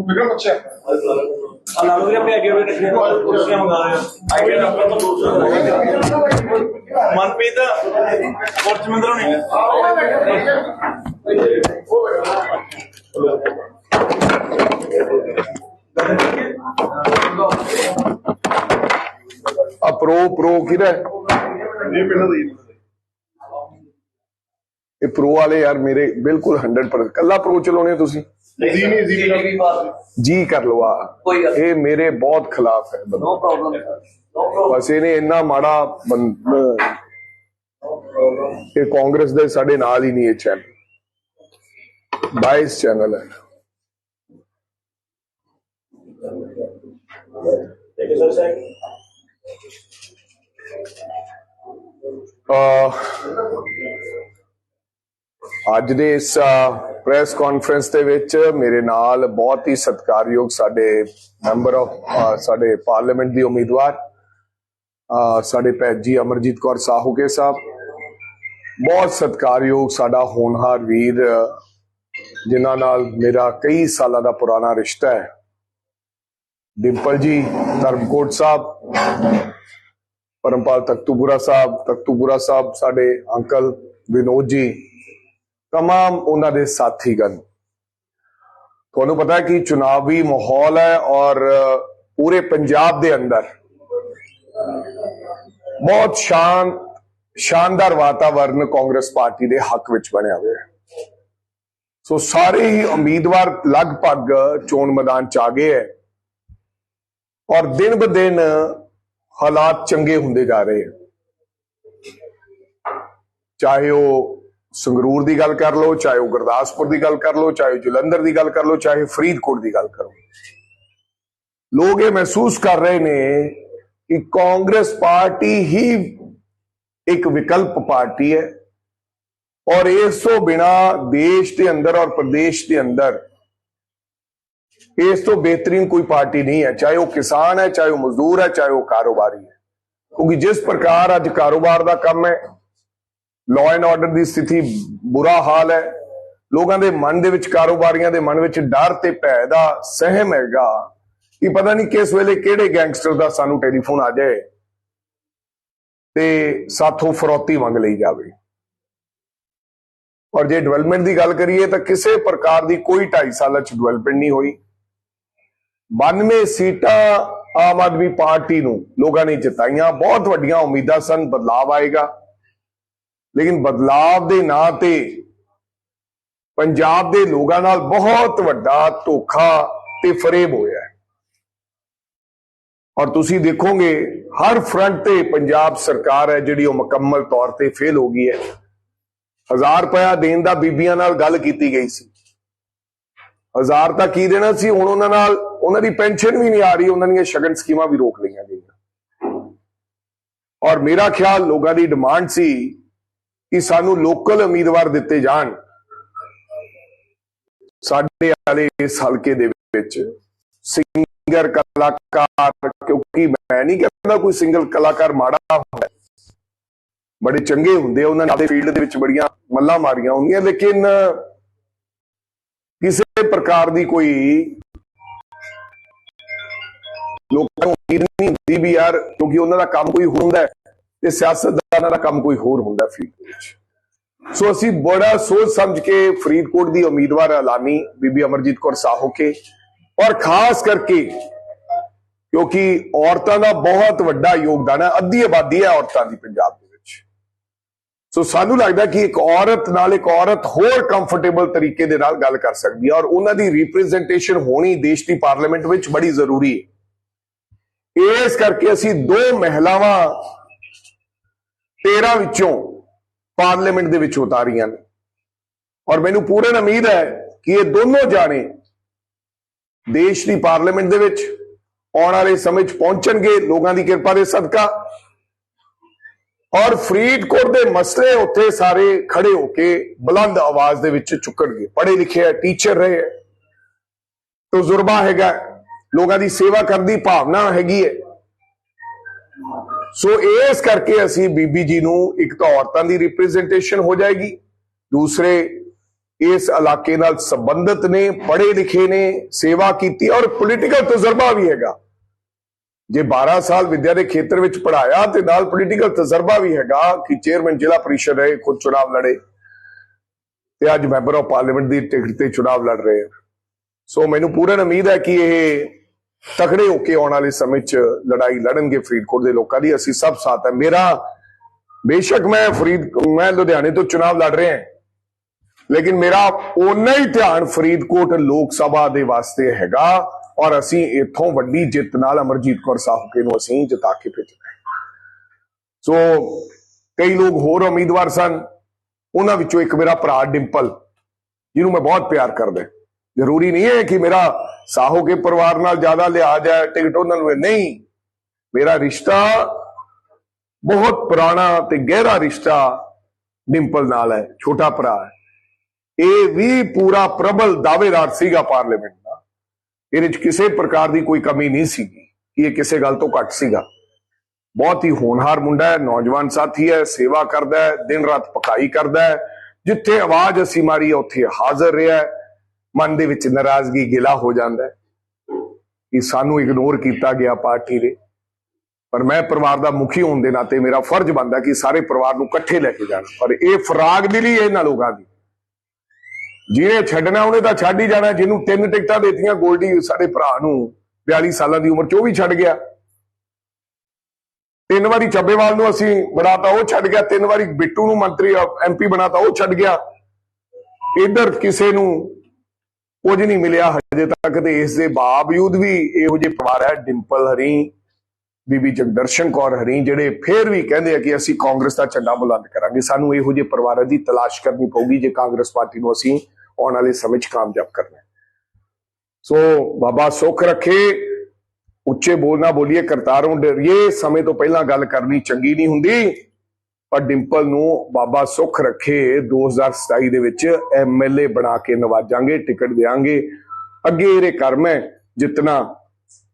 ਵਿਕਰਮ ਅੱਛਾ ਆ ਲਾ ਲਓ ਵੀਰੇ ਆਪਣੇ ਅੱਗੇ ਵੀ ਰੱਖੇ ਕੁਰਸੀਆਂ ਮੰਗਾ ਰਹੇ ਆਈਡੀਆ ਨੰਬਰ ਤੋਂ ਦੂਸਰਾ ਮਨਪ੍ਰੀਤ ਪਰਚਮਿੰਦਰ ਨੇ ਆ ਪ੍ਰੋ ਪ੍ਰੋ ਕਿਹਦਾ? ਇਹ ਪਹਿਲਾਂ ਦੀ ਇਹ ਪ੍ਰੋ ਵਾਲੇ ਯਾਰ ਮੇਰੇ ਬਿਲਕੁਲ 100% ਕੱਲਾ ਪ੍ਰੋ ਚਲਾਉਣੇ ਹੋ ਤੁਸੀਂ? ਜੀ ਨਹੀਂ ਜੀ ਜੀ ਕਰ ਲਓ ਆ। ਇਹ ਮੇਰੇ ਬਹੁਤ ਖਿਲਾਫ ਹੈ ਬੰਦਾ। ਨੋ ਪ੍ਰੋਬਲਮ ਬਸ ਇਹਨੇ ਇੰਨਾ ਮਾੜਾ ਇਹ ਕਾਂਗਰਸ ਦੇ ਸਾਡੇ ਨਾਲ ਹੀ ਨਹੀਂ ਇਹ ਚੈਨਲ ਬਾਈਸ ਚੈਨਲ ਹੈ। ਅਹ ਅੱਜ ਦੇ ਇਸ ਪ੍ਰੈਸ ਕਾਨਫਰੰਸ ਦੇ ਵਿੱਚ ਮੇਰੇ ਨਾਲ ਬਹੁਤ ਹੀ ਸਤਿਕਾਰਯੋਗ ਸਾਡੇ ਮੈਂਬਰ ਆਫ ਸਾਡੇ ਪਾਰਲੀਮੈਂਟ ਦੀ ਉਮੀਦਵਾਰ ਸਾਡੇ ਭੈਣ ਜੀ ਅਮਰਜੀਤ ਕੌਰ ਸਾਹੂਕੇ ਸਾਹਿਬ। ਬਹੁਤ ਸਤਿਕਾਰਯੋਗ ਸਾਡਾ ਹੋਣਹਾਰ ਵੀਰ ਜਿਨ੍ਹਾਂ ਨਾਲ ਮੇਰਾ ਕਈ ਸਾਲਾਂ ਦਾ ਪੁਰਾਣਾ ਰਿਸ਼ਤਾ ਹੈ। ਡਿੰਪਲ ਜੀ, ਧਰਮਕੋਟ ਸਾਹਿਬ, ਪਰਮਪਾਲ ਤਖਤੂਪੁਰਾ ਸਾਹਿਬ ਤਖਤੂਪੁਰਾ ਸਾਹਿਬ ਸਾਡੇ ਅੰਕਲ ਵਿਨੋਦ ਜੀ तमाम ਉਹਨਾਂ ਦੇ ਸਾਥੀਗਣ ਤੁਹਾਨੂੰ ਪਤਾ ਹੈ ਕਿ ਚੁਣਾਵੀ ਮਾਹੌਲ ਹੈ ਔਰ ਪੂਰੇ ਪੰਜਾਬ ਦੇ ਅੰਦਰ ਬਹੁਤ ਸ਼ਾਨ ਸ਼ਾਨਦਾਰ ਵਾਤਾਵਰਨ ਕਾਂਗਰਸ ਪਾਰਟੀ ਦੇ ਹੱਕ ਵਿੱਚ ਬਣਿਆ ਹੋਇਆ ਹੈ ਸੋ ਸਾਰੇ ਹੀ ਉਮੀਦਵਾਰ ਲਗਭਗ ਚੋਣ ਮੈਦਾਨ ਚ ਆ ਗਏ ਹੈ ਔਰ ਦਿਨ ਬ ਦਿਨ ਹਾਲਾਤ ਚੰਗੇ ਹੁੰਦੇ ਜਾ ਰਹੇ ਹੈ ਚਾਹੇ ਉਹ ਸੰਗਰੂਰ ਦੀ ਗੱਲ ਕਰ ਲਓ, ਚਾਹੇ ਉਹ ਗੁਰਦਾਸਪੁਰ ਦੀ ਗੱਲ ਕਰ ਲਓ, ਚਾਹੇ ਉਹ ਜਲੰਧਰ ਦੀ ਗੱਲ ਕਰ ਲਓ, ਚਾਹੇ ਫਰੀਦਕੋਟ ਦੀ ਗੱਲ ਕਰੋ। ਲੋਕ ਇਹ ਮਹਿਸੂਸ ਕਰ ਰਹੇ ਨੇ ਕਿ ਕਾਂਗਰਸ ਪਾਰਟੀ ਹੀ ਇੱਕ ਵਿਕਲਪ ਪਾਰਟੀ ਹੈ ਔਰ ਇਸ ਤੋਂ ਬਿਨਾ ਦੇਸ਼ ਦੇ ਅੰਦਰ ਔਰ ਪ੍ਰਦੇਸ਼ ਦੇ ਅੰਦਰ ਇਸ ਤੋਂ ਬਿਹਤਰੀਨ ਕੋਈ ਪਾਰਟੀ ਨਹੀਂ ਹੈ। ਚਾਹੇ ਉਹ ਕਿਸਾਨ ਹੈ, ਚਾਹੇ ਉਹ ਮਜ਼ਦੂਰ ਹੈ, ਚਾਹੇ ਉਹ ਕਾਰੋਬਾਰੀ ਹੈ। ਕਿਉਂਕਿ ਜਿਸ ਪ੍ਰਕਾਰ ਅੱਜ ਕਾਰੋਬਾਰ ਦਾ ਕੰਮ ਹੈ ਲਾਅ ਐਂਡ ਆਰਡਰ ਦੀ ਸਥਿਤੀ ਬੁਰਾ ਹਾਲ ਹੈ। ਲੋਕਾਂ ਦੇ ਮਨ ਦੇ ਵਿੱਚ ਕਾਰੋਬਾਰੀਆਂ ਦੇ ਮਨ ਵਿੱਚ ਡਰ ਤੇ ਭੈ ਦਾ ਸਹਿਮ ਹੈਗਾ। ਕਿ ਪਤਾ ਨਹੀਂ ਕਿਸ ਵੇਲੇ ਕਿਹੜੇ ਗੈਂਗਸਟਰ ਦਾ ਸਾਨੂੰ ਟੈਲੀਫੋਨ ਆ ਜਾਏ ਤੇ ਸਾਥੋਂ ਫਰੋਤੀ ਮੰਗ ਲਈ ਜਾਵੇ। ਔਰ ਜੇ ਡਿਵੈਲਪਮੈਂਟ ਦੀ ਗੱਲ ਕਰੀਏ ਤਾਂ ਕਿਸੇ ਪ੍ਰਕਾਰ ਦੀ ਕੋਈ 2.5 ਸਾਲਾਂ ਚ ਡਿਵੈਲਪਮੈਂਟ ਨਹੀਂ ਹੋਈ। 92 ਸੀਟਾਂ ਆਮ ਆਦਮੀ ਪਾਰਟੀ ਨੂੰ ਲੋਕਾਂ ਨੇ ਜਿਤਾਈਆਂ। ਬਹੁਤ ਵੱਡੀਆਂ ਉਮੀਦਾਂ ਸਨ ਬਦਲਾਵ ਆਏਗਾ। ਲੇਕਿਨ ਬਦਲਾਵ ਦੇ ਨਾਂ ਤੇ ਪੰਜਾਬ ਦੇ ਲੋਕਾਂ ਨਾਲ ਬਹੁਤ ਵੱਡਾ ਧੋਖਾ ਤੇ ਫਰੇਬ ਹੋਇਆ ਹੈ। ਔਰ ਤੁਸੀਂ ਦੇਖੋਗੇ, ਹਰ ਫਰੰਟ ਤੇ ਪੰਜਾਬ ਸਰਕਾਰ ਹੈ ਜਿਹੜੀ ਉਹ ਮੁਕੰਮਲ ਤੌਰ ਤੇ ਫੇਲ ਹੋ ਗਈ ਹੈ। ਹਜ਼ਾਰ ਰੁਪਇਆ ਦੇਣ ਦਾ ਬੀਬੀਆਂ ਨਾਲ ਗੱਲ ਕੀਤੀ ਗਈ ਸੀ। ਹਜ਼ਾਰ ਤਾਂ ਕੀ ਦੇਣਾ ਸੀ? ਹੁਣ ਉਹਨਾਂ ਨਾਲ ਉਹਨਾਂ ਦੀ ਪੈਨਸ਼ਨ ਵੀ ਨਹੀਂ ਆ ਰਹੀ, ਉਹਨਾਂ ਦੀਆਂ ਸ਼ਗਨ ਸਕੀਮਾਂ ਵੀ ਰੋਕ ਲਈਆਂ ਗਈਆਂ। ਔਰ ਮੇਰਾ ਖਿਆਲ ਲੋਕਾਂ ਦੀ ਡਿਮਾਂਡ ਸੀ ਕਿ ਸਾਨੂੰ ਲੋਕਲ ਉਮੀਦਵਾਰ ਦਿੱਤੇ ਜਾਣ। ਸਾਡੇ ਵਾਲੇ ਇਸ ਹਲਕੇ ਦੇ ਵਿੱਚ ਸਿੰਗਰ ਕਲਾਕਾਰ, ਕਿਉਂਕਿ ਮੈਂ ਨਹੀਂ ਕਹਿੰਦਾ ਕੋਈ ਸਿੰਗਲ ਕਲਾਕਾਰ ਮਾੜਾ ਹੁੰਦਾ। ਬੜੇ ਚੰਗੇ ਹੁੰਦੇ ਆ, ਉਹਨਾਂ ਨੇ ਆਪਣੇ ਫੀਲਡ ਦੇ ਵਿੱਚ ਬੜੀਆਂ ਮੱਲਾਂ ਮਾਰੀਆਂ ਹੁੰਦੀਆਂ, ਲੇਕਿਨ ਕਿਸੇ ਪ੍ਰਕਾਰ ਦੀ ਕੋਈ ਲੋਕਾਂ ਨੂੰ ਉਮੀਦ ਨਹੀਂ ਹੁੰਦੀ ਵੀ ਯਾਰ, ਕਿਉਂਕਿ ਉਹਨਾਂ ਦਾ ਕੰਮ ਕੋਈ ਹੁੰਦਾ ਹੈ। ਤੇ ਸਿਆਸਤਦਾਨਾਂ ਦਾ ਕੰਮ ਕੋਈ ਹੋਰ ਹੁੰਦਾ ਫੀਲਡ ਵਿੱਚ। ਸੋ ਅਸੀਂ ਬੜਾ ਸੋਚ ਸਮਝ ਕੇ ਫਰੀਦਕੋਟ ਦੀ ਉਮੀਦਵਾਰ ਐਲਾਨੀ ਬੀਬੀ ਅਮਰਜੀਤ ਕੌਰ ਸਾਹੋਕੇ ਔਰ ਖਾਸ ਕਰਕੇ ਕਿਉਂਕਿ ਔਰਤਾਂ ਦਾ ਬਹੁਤ ਵੱਡਾ ਯੋਗਦਾਨ ਹੈ, ਅੱਧੀ ਆਬਾਦੀ ਹੈ ਔਰਤਾਂ ਦੀ ਪੰਜਾਬ ਦੇ ਵਿੱਚ। ਸੋ ਸਾਨੂੰ ਲੱਗਦਾ ਕਿ ਇੱਕ ਔਰਤ ਨਾਲ ਇੱਕ ਔਰਤ ਹੋਰ ਕੰਫਰਟੇਬਲ ਤਰੀਕੇ ਦੇ ਨਾਲ ਗੱਲ ਕਰ ਸਕਦੀ ਹੈ ਔਰ ਉਹਨਾਂ ਦੀ ਰਿਪਰੈਜ਼ੈਂਟੇਸ਼ਨ ਹੋਣੀ ਦੇਸ਼ ਦੀ ਪਾਰਲੀਮੈਂਟ ਵਿੱਚ ਬੜੀ ਜ਼ਰੂਰੀ ਹੈ। ਇਸ ਕਰਕੇ ਅਸੀਂ ਦੋ ਮਹਿਲਾਵਾਂ 13 ਵਿੱਚੋਂ ਪਾਰਲੀਮੈਂਟ ਦੇ ਵਿੱਚ ਉਤਾਰੀਆਂ ਨੇ। ਔਰ ਮੈਨੂੰ ਪੂਰਨ ਉਮੀਦ ਹੈ ਕਿ ਇਹ ਦੋਨੋਂ ਜਾਣੇ ਦੇਸ਼ ਦੀ ਪਾਰਲੀਮੈਂਟ ਦੇ ਵਿੱਚ ਆਉਣ ਵਾਲੇ ਸਮੇਂ 'ਚ ਪਹੁੰਚਣਗੇ ਲੋਕਾਂ ਦੀ ਕਿਰਪਾ ਦੇ ਸਦਕਾ। ਔਰ ਫਰੀਦਕੋਟ ਦੇ ਮਸਲੇ ਉੱਥੇ ਸਾਰੇ ਖੜੇ ਹੋ ਕੇ ਬੁਲੰਦ ਆਵਾਜ਼ ਦੇ ਵਿੱਚ ਚੁੱਕਣਗੇ। ਪੜ੍ਹੇ ਲਿਖੇ ਹੈ, ਟੀਚਰ ਰਹੇ ਹੈ। ਤਜਰਬਾ ਹੈਗਾ, ਲੋਕਾਂ ਦੀ ਸੇਵਾ ਕਰਨ ਦੀ ਭਾਵਨਾ ਹੈਗੀ ਹੈ। ਸੋ ਇਸ ਕਰਕੇ ਅਸੀਂ ਬੀਬੀ ਜੀ ਨੂੰ ਇੱਕ ਤਾਂ ਔਰਤਾਂ ਦੀ ਰਿਪਰੈਜ਼ੈਂਟੇਸ਼ਨ ਹੋ ਜਾਏਗੀ, ਦੂਸਰੇ ਇਸ ਇਲਾਕੇ ਨਾਲ ਸੰਬੰਧਿਤ ਨੇ, ਪੜ੍ਹੇ ਲਿਖੇ ਨੇ, ਸੇਵਾ ਕੀਤੀ ਔਰ ਪੋਲੀਟੀਕਲ ਤਜਰਬਾ ਵੀ ਹੈਗਾ। ਜੇ 12 ਸਾਲ ਵਿਦਿਆ ਦੇ ਖੇਤਰ ਵਿੱਚ ਪੜਾਇਆ ਤੇ ਨਾਲ ਪੋਲੀਟੀਕਲ ਤਜਰਬਾ ਵੀ ਹੈਗਾ ਕਿ ਚੇਅਰਮੈਨ ਜ਼ਿਲ੍ਹਾ ਪਰਿਸ਼ਦ ਰਹੇ, ਖੁਦ ਚੁਣਾਵ ਲੜੇ ਤੇ ਅੱਜ ਮੈਂਬਰ ਆਫ ਪਾਰਲੀਮੈਂਟ ਦੀ ਟਿਕਟ ਤੇ ਚੁਣਾਵ ਲੜ ਰਹੇ ਸੋ ਮੈਨੂੰ ਪੂਰਨ ਉਮੀਦ ਹੈ ਕਿ ਇਹ ਤਕੜੇ ਹੋ ਕੇ ਆਉਣ ਵਾਲੇ ਸਮੇਂ 'ਚ ਲੜਾਈ ਲੜਨਗੇ ਫਰੀਦਕੋਟ ਦੇ ਲੋਕਾਂ ਦੀ। ਅਸੀਂ ਸਭ ਸਾਥ ਹੈ। ਮੇਰਾ ਬੇਸ਼ੱਕ ਮੈਂ ਫਰੀਦ, ਮੈਂ ਲੁਧਿਆਣੇ ਤੋਂ ਚੁਣਾਵ ਲੜ ਰਿਹਾ ਹਾਂ। ਲੇਕਿਨ ਮੇਰਾ ਓਨਾ ਹੀ ਧਿਆਨ ਫਰੀਦਕੋਟ ਲੋਕ ਸਭਾ ਦੇ ਵਾਸਤੇ ਹੈਗਾ ਔਰ ਅਸੀਂ ਇੱਥੋਂ ਵੱਡੀ ਜਿੱਤ ਨਾਲ ਅਮਰਜੀਤ ਕੌਰ ਸਾਹੂਕੇ ਨੂੰ ਅਸੀਂ ਜਿਤਾ ਕੇ ਭੇਜਣਾ ਸੋ ਕਈ ਲੋਕ ਹੋਰ ਉਮੀਦਵਾਰ ਸਨ। ਉਹਨਾਂ ਵਿੱਚੋਂ ਇੱਕ ਮੇਰਾ ਭਰਾ ਡਿੰਪਲ, ਜਿਹਨੂੰ ਮੈਂ ਬਹੁਤ ਪਿਆਰ ਕਰਦਾ ਜ਼ਰੂਰੀ ਨਹੀਂ ਹੈ ਕਿ ਮੇਰਾ ਸਾਹੋ ਕੇ ਪਰਿਵਾਰ ਨਾਲ ਜ਼ਿਆਦਾ ਲਿਹਾਜ਼ ਹੈ ਟਿਕਟ ਉਹਨਾਂ ਨੂੰ ਨਹੀਂ। ਮੇਰਾ ਰਿਸ਼ਤਾ ਬਹੁਤ ਪੁਰਾਣਾ ਤੇ ਗਹਿਰਾ ਰਿਸ਼ਤਾ ਡਿੰਪਲ ਨਾਲ ਹੈ ਛੋਟਾ ਭਰਾ ਹੈ। ਇਹ ਵੀ ਪੂਰਾ ਪ੍ਰਬਲ ਦਾਅਵੇਦਾਰ ਸੀਗਾ ਪਾਰਲੀਮੈਂਟ ਦਾ। ਇਹਦੇ ਚ ਕਿਸੇ ਪ੍ਰਕਾਰ ਦੀ ਕੋਈ ਕਮੀ ਨਹੀਂ ਸੀਗੀ ਕਿ ਇਹ ਕਿਸੇ ਗੱਲ ਤੋਂ ਘੱਟ ਸੀਗਾ। ਬਹੁਤ ਹੀ ਹੋਣਹਾਰ ਮੁੰਡਾ ਹੈ ਨੌਜਵਾਨ ਸਾਥੀ ਹੈ ਸੇਵਾ ਕਰਦਾ ਹੈ ਦਿਨ ਰਾਤ ਪਕਾਈ ਕਰਦਾ ਹੈ। ਜਿੱਥੇ ਆਵਾਜ਼ ਅਸੀਂ ਮਾਰੀ ਹੈ, ਉੱਥੇ ਹਾਜ਼ਰ ਰਿਹਾ ਹੈ। ਮਨ ਦੇ ਵਿੱਚ ਨਾਰਾਜ਼ਗੀ ਗਿਲਾ ਹੋ ਜਾਂਦਾ ਹੈ ਕਿ ਸਾਨੂੰ ਇਗਨੋਰ ਕੀਤਾ ਗਿਆ ਪਾਰਟੀ ਦੇ ਪਰ ਮੈਂ ਪਰਿਵਾਰ ਦਾ ਮੁਖੀ ਹੋਣ ਦੇ ਨਾਤੇ ਮੇਰਾ ਫਰਜ਼ ਬਣਦਾ ਕਿ ਸਾਰੇ ਪਰਿਵਾਰ ਨੂੰ ਇਕੱਠੇ ਲੈ ਕੇ ਜਾਣਾ। ਪਰ ਇਹ ਫਰਾਗ ਦਿਲੀ ਇਹਨਾਂ ਲੋਕਾਂ ਦੀ। ਜਿਹਨੇ ਛੱਡਣਾ, ਉਹਨੇ ਤਾਂ ਛੱਡ ਹੀ ਜਾਣਾ। ਜਿਹਨੂੰ ਤਿੰਨ ਟਿਕਟਾਂ ਦਿੱਤੀਆਂ ਗੋਲਡੀ, ਸਾਡੇ ਭਰਾ ਨੂੰ 42 ਸਾਲਾਂ ਦੀ ਉਮਰ ਚ, ਉਹ ਵੀ ਛੱਡ ਗਿਆ। ਤਿੰਨ ਵਾਰੀ ਚੱਬੇਵਾਲ ਨੂੰ ਅਸੀਂ ਬਣਾਤਾ, ਉਹ ਛੱਡ ਗਿਆ। ਤਿੰਨ ਵਾਰੀ ਬਿੱਟੂ ਨੂੰ ਮੰਤਰੀ ਐਮਪੀ ਬਣਾਤਾ, ਉਹ ਛੱਡ ਗਿਆ। ਇਧਰ ਕਿਸੇ ਨੂੰ ਕੁਝ ਨਹੀਂ ਮਿਲਿਆ ਹਜੇ ਤੱਕ ਤੇ ਇਸ ਦੇ ਬਾਵਜੂਦ ਵੀ ਇਹੋ ਜਿਹੇ ਪਰਿਵਾਰ ਹੈ, ਡਿੰਪਲ ਹਰੀ, ਬੀਬੀ ਜਗਦਰਸ਼ਨ ਕੌਰ ਹਰੀ, ਜਿਹੜੇ ਫੇਰ ਵੀ ਕਹਿੰਦੇ ਆ ਕਿ ਅਸੀਂ ਕਾਂਗਰਸ ਦਾ ਝੰਡਾ ਬੁਲੰਦ ਕਰਾਂਗੇ। ਸਾਨੂੰ ਇਹੋ ਜਿਹੇ ਪਰਿਵਾਰਾਂ ਦੀ ਤਲਾਸ਼ ਕਰਨੀ ਪਊਗੀ ਜੇ ਕਾਂਗਰਸ ਪਾਰਟੀ ਨੂੰ ਅਸੀਂ ਆਉਣ ਵਾਲੇ ਸਮੇਂ 'ਚ ਕਾਮਯਾਬ ਕਰਨਾ ਸੋ ਬਾਬਾ ਸੁੱਖ ਰੱਖੇ, ਉੱਚੇ ਬੋਲਣਾ ਬੋਲੀਏ, ਕਰਤਾਰੋਂ ਡਰੀਏ, ਸਮੇਂ ਤੋਂ ਪਹਿਲਾਂ ਗੱਲ ਕਰਨੀ ਚੰਗੀ ਨਹੀਂ ਹੁੰਦੀ। ਪਰ ਡਿੰਪਲ ਨੂੰ ਬਾਬਾ ਸੁੱਖ ਰੱਖੇ 2027 ਦੇ ਵਿੱਚ ਐਮਐਲਏ ਬਣਾ ਕੇ ਨਵਾਜਾਂਗੇ, ਟਿਕਟ ਦੇਾਂਗੇ ਅੱਗੇ ਇਹਦੇ ਕਰਮ ਹੈ, ਜਿਤਨਾ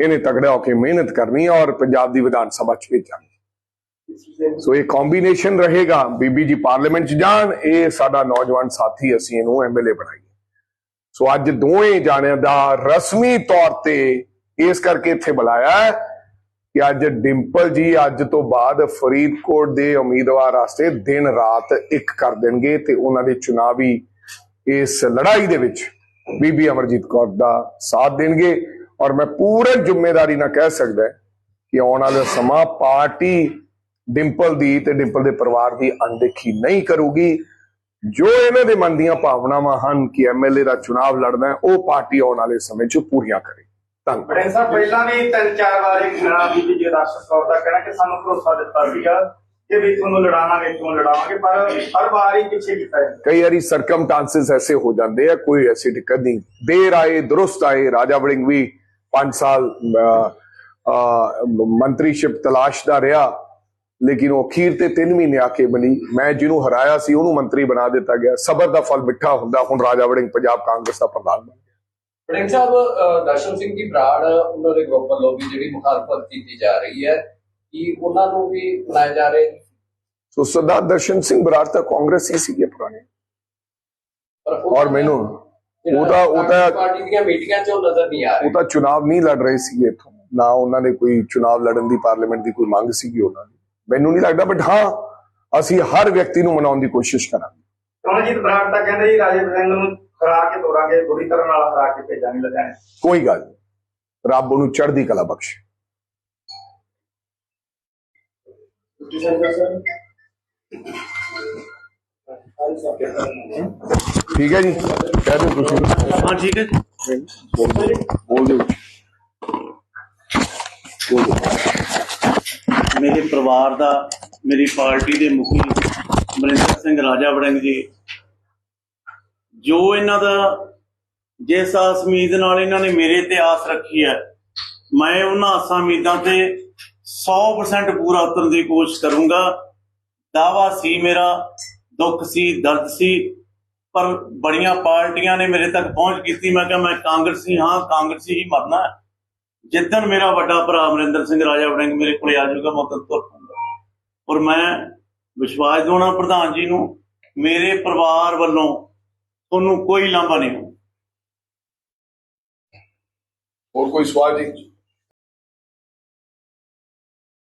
ਇਹਨੇ ਤਗੜਾ ਹੋ ਕੇ ਮਿਹਨਤ ਕਰਨੀ ਔਰ ਪੰਜਾਬ ਦੀ ਵਿਧਾਨ ਸਭਾ ਚ ਭੇਜਾਂਗੇ। ਸੋ ਇਹ ਕੰਬੀਨੇਸ਼ਨ ਰਹੇਗਾ। ਬੀਬੀ ਜੀ ਪਾਰਲੀਮੈਂਟ ਚ ਜਾਣ, ਇਹ ਸਾਡਾ ਨੌਜਵਾਨ ਸਾਥੀ ਅਸੀਂ ਇਹਨੂੰ ਐਮਐਲਏ ਬਣਾਈਏ। ਸੋ ਅੱਜ ਦੋਵੇਂ ਜਾਣਿਆਂ ਦਾ ਰਸਮੀ ਤੌਰ ਤੇ ਇਸ ਕਰਕੇ ਇੱਥੇ ਬੁਲਾਇਆ ਕਿ ਅੱਜ ਡਿੰਪਲ ਜੀ ਅੱਜ ਤੋਂ ਬਾਅਦ ਫਰੀਦਕੋਟ ਦੇ ਉਮੀਦਵਾਰ ਵਾਸਤੇ ਦਿਨ ਰਾਤ ਇੱਕ ਕਰ ਦੇਣਗੇ ਤੇ ਉਹਨਾਂ ਦੇ ਚੁਣਾਵੀ ਇਸ ਲੜਾਈ ਦੇ ਵਿੱਚ ਬੀਬੀ ਅਮਰਜੀਤ ਕੌਰ ਦਾ ਸਾਥ ਦੇਣਗੇ। ਔਰ ਮੈਂ ਪੂਰੇ ਜ਼ਿੰਮੇਵਾਰੀ ਨਾਲ ਕਹਿ ਸਕਦਾ ਕਿ ਆਉਣ ਵਾਲਾ ਸਮਾਂ ਪਾਰਟੀ ਡਿੰਪਲ ਦੀ ਤੇ ਡਿੰਪਲ ਦੇ ਪਰਿਵਾਰ ਦੀ ਅਣਦੇਖੀ ਨਹੀਂ ਕਰੂਗੀ। ਜੋ ਇਹਨਾਂ ਦੇ ਮਨ ਦੀਆਂ ਭਾਵਨਾਵਾਂ ਹਨ ਕਿ ਐਮਐਲਏ ਦਾ ਚੁਣਾਵ ਲੜਨਾ ਹੈ, ਉਹ ਪਾਰਟੀ ਆਉਣ ਵਾਲੇ ਸਮੇਂ 'ਚ ਪੂਰੀਆਂ ਕਰੇ। ਧੰਨਵਾਦ। ਬੜੇ ਸਾਹਿਬ ਪਹਿਲਾਂ ਵੀ ਤਿੰਨ ਚਾਰ ਵਾਰ ਇਹ ਕਿਹਾ ਬੀਬੀ ਜੀ ਦਰਸ਼ਕ ਕੌਰ ਦਾ ਕਹਿਣਾ ਕਿ ਸਾਨੂੰ ਭਰੋਸਾ ਦਿੱਤਾ ਸੀਗਾ ਕਿ ਵੀ ਤੁਹਾਨੂੰ ਲੜਾਵਾਂਗੇ ਕਿਉਂ ਲੜਾਵਾਂਗੇ ਪਰ ਹਰ ਵਾਰ ਹੀ ਪਿੱਛੇ ਕੀਤਾ ਹੈ ਕਈ ਵਾਰੀ ਸਰਕਮਟਾਂਸਸ ਐਸੇ ਹੋ ਜਾਂਦੇ ਆ ਕੋਈ ਐਸੀ ਦਿੱਕਤ ਨਹੀਂ। ਦੇਰ ਆਏ ਦਰੁਸਤ ਆਏ ਰਾਜਾ ਵੜਿੰਗ ਵੀ 5 ਸਾਲ ਮੰਤਰੀਸ਼ਿਪ ਤਲਾਸ਼ ਦਾ ਰਿਹਾ ਲੇਕਿਨ ਉਹ ਅਖੀਰ ਤੇ 3 ਮਹੀਨੇ ਆ ਕੇ ਬਣੀ। ਮੈਂ ਜਿਹਨੂੰ ਹਰਾਇਆ ਸੀ ਉਹਨੂੰ ਮੰਤਰੀ ਬਣਾ ਦਿੱਤਾ ਗਿਆ। ਸਬਰ ਦਾ ਫਲ ਮਿੱਠਾ ਹੁੰਦਾ ਹੁਣ ਰਾਜਾ ਵੜਿੰਗ ਪੰਜਾਬ ਕਾਂਗਰਸ ਦਾ ਪ੍ਰਧਾਨ ਬਣ ਵੜਿੰਗ ਸਾਹਿਬ ਦਰਸ਼ਨ ਸਿੰਘ ਦੀ ਬਰਾੜ ਉਹਨਾਂ ਦੇ ਗਰੁੱਪ ਵੱਲੋਂ ਵੀ ਜਿਹੜੀ ਮੁਖਾਲਫਤ ਕੀਤੀ ਜਾ ਰਹੀ ਹੈ ਕਿ ਉਹਨਾਂ ਨੂੰ ਵੀ ਬਣਾਏ ਜਾ ਰਹੇ। ਸੋ ਸਰਦਾਰ ਦਰਸ਼ਨ ਸਿੰਘ ਬਰਾੜ ਤਾਂ ਕਾਂਗਰਸ ਹੀ ਸੀਗੇ ਪੁਰਾਣੇ। ਔਰ ਮੈਨੂੰ ਉਹ ਤਾਂ ਉਹ ਤਾਂ ਪਾਰਟੀ ਦੀਆਂ ਮੀਟਿੰਗਾਂ 'ਚ ਉਹ ਨਜ਼ਰ ਨਹੀਂ ਆ ਰਹੇ। ਉਹ ਤਾਂ ਚੁਣਾਵ ਨਹੀਂ ਲੜ ਰਹੇ ਸੀਗੇ ਇੱਥੋਂ। ਨਾ ਉਹਨਾਂ ਨੇ ਕੋਈ ਚੁਣਾਵ ਲੜਨ ਦੀ ਪਾਰਲੀਮੈਂਟ ਦੀ ਕੋਈ ਮੰਗ ਸੀਗੀ ਉਹਨਾਂ ਦੀ। ਮੈਨੂੰ ਨਹੀਂ ਲੱਗਦਾ ਬਟ ਹਾਂ ਅਸੀਂ ਹਰ ਵਿਅਕਤੀ ਨੂੰ ਮਨਾਉਣ ਦੀ ਕੋਸ਼ਿਸ਼ ਕਰਾਂਗੇ। ਕਮਲਜੀਤ ਬਰਾੜ ਤਾਂ ਕਹਿੰਦੇ ਜੀ ਰਾਜੇ ਸਿੰਘ ਨੂੰ ਹਰਾ ਕੇ ਤੋਰਾਂਗੇ ਬੁਰੀ ਤਰ੍ਹਾਂ ਨਾਲ ਹਰਾ ਕੇ ਭੇਜਾਂਗੇ ਲੁਧਿਆਣੇ। ਕੋਈ ਗੱਲ ਰੱਬ ਉਹਨੂੰ ਚੜ੍ਹਦੀ ਕਲਾ ਬਖਸ਼ੇ। ਠੀਕ ਹੈ ਜੀ। ਕਹਿ ਦਿਓ ਤੁਸੀਂ। ਹਾਂ ਠੀਕ ਹੈ ਜੀ। ਬੋਲ ਦਿਓ। ਬੋਲ ਦਿਓ। ਬੋਲ ਦਿਓ। ਮੇਰੇ ਪਰਿਵਾਰ ਦਾ ਮੇਰੀ ਪਾਰਟੀ ਦੇ ਮੁਖੀ ਮਰਿੰਦਰ ਸਿੰਘ ਰਾਜਾ ਵੜਿੰਗ ਜੀ ਜੋ ਇਹਨਾਂ ਦਾ ਜਿਸ ਆਸ ਉਮੀਦ ਨਾਲ ਇਹਨਾਂ ਨੇ ਮੇਰੇ ਤੇ ਆਸ ਰੱਖੀ ਹੈ, ਮੈਂ ਉਹਨਾਂ ਆਸਾਂ ਉਮੀਦਾਂ ਤੇ 100% ਪੂਰਾ ਉਤਰਨ ਦੀ ਕੋਸ਼ਿਸ਼ ਕਰੂੰਗਾ। ਦਾਵਾ ਸੀ ਮੇਰਾ, ਦੁੱਖ ਸੀ, ਦਰਦ ਸੀ, ਪਰ ਬੜੀਆਂ ਪਾਰਟੀਆਂ ਨੇ ਮੇਰੇ ਤੱਕ ਪਹੁੰਚ ਕੀਤੀ। ਮੈਂ ਕਿਹਾ, ਮੈਂ ਕਾਂਗਰਸੀ ਹਾਂ, ਕਾਂਗਰਸੀ ਹੀ ਮਰਨਾ ਹੈ। ਜਿੱਦਣ ਮੇਰਾ ਵੱਡਾ ਭਰਾ ਅਮਰਿੰਦਰ ਸਿੰਘ ਰਾਜਾ ਵੜਿੰਗ ਮੇਰੇ ਕੋਲੇ ਆ ਜਾਊਗਾ, ਮੈਂ ਉਦੋਂ ਤੁਰ ਪਊਂਗਾ। ਔਰ ਮੈਂ ਵਿਸ਼ਵਾਸ ਦਿਵਾਉਣਾ ਪ੍ਰਧਾਨ ਜੀ ਨੂੰ, ਮੇਰੇ ਪਰਿਵਾਰ ਵੱਲੋਂ ਤੁਹਾਨੂੰ ਕੋਈ ਲਾਂਭਾ ਨਹੀਂ ਹੋਊ। ਹੋਰ ਕੋਈ ਸਵਾਲ ਜੀ?